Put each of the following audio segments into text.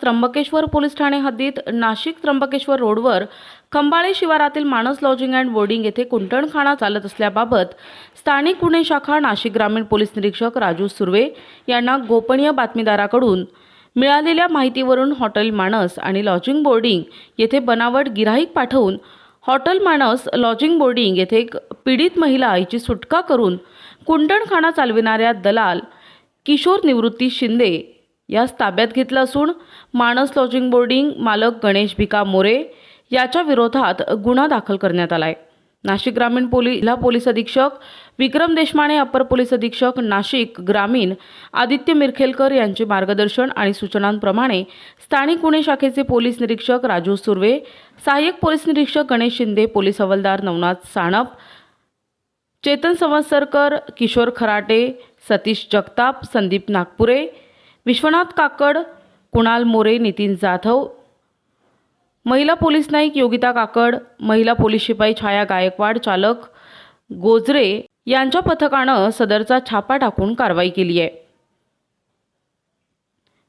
Trimbakeshwar police Thane हद्दीत नाशिक त्र्यंबकेश्वर रोडवर खंबाळे शिवारातील मानस लॉजिंग अँड बोर्डिंग येथे कुंटणखाना चालत असल्याबाबत स्थानिक गुन्हे शाखा नाशिक ग्रामीण पोलीस निरीक्षक राजू सुर्वे यांना गोपनीय बातमीदाराकडून मिळालेल्या माहितीवरून हॉटेल मानस आणि लॉजिंग बोर्डिंग येथे बनावट गिराईक पाठवून हॉटेल मानस लॉजिंग बोर्डिंग येथे एक पीडित महिला हिची सुटका करून कुंटणखाना चालविणाऱ्या दलाल किशोर निवृत्ती शिंदे यास ताब्यात घेतलं असून मानस लॉजिंग बोर्डिंग मालक गणेश भिका मोरे याच्या विरोधात गुन्हा दाखल करण्यात आलाय. नाशिक ग्रामीण पोलीस जिल्हा पोलीस अधीक्षक विक्रम देशमाने अपर पोलीस अधीक्षक नाशिक ग्रामीण आदित्य मिरखेलकर यांचे मार्गदर्शन आणि सूचनांप्रमाणे स्थानिक गुन्हे शाखेचे पोलीस निरीक्षक राजू सुर्वे सहाय्यक पोलीस निरीक्षक गणेश शिंदे पोलीस हवालदार नवनाथ साणप चेतन संवत्सरकर किशोर खराटे सतीश जगताप संदीप नागपुरे विश्वनाथ काकड कुणाल मोरे नितीन जाधव. महिला पोलीस नाईक योगिता काकड महिला पोलीस शिपाई छाया गायकवाड चालक गोजरे यांच्या पथकानं सदरचा छापा टाकून कारवाई केली आहे.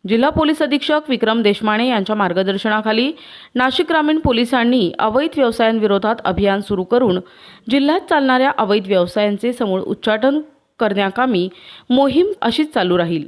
जिल्हा पोलीस अधीक्षक विक्रम देशमाने यांच्या मार्गदर्शनाखाली नाशिक ग्रामीण पोलिसांनी अवैध व्यवसायांविरोधात अभियान सुरू करून जिल्ह्यात चालणाऱ्या अवैध व्यवसायांचे समूळ उच्चाटन करण्याकामी मोहीम अशीच चालू राहील.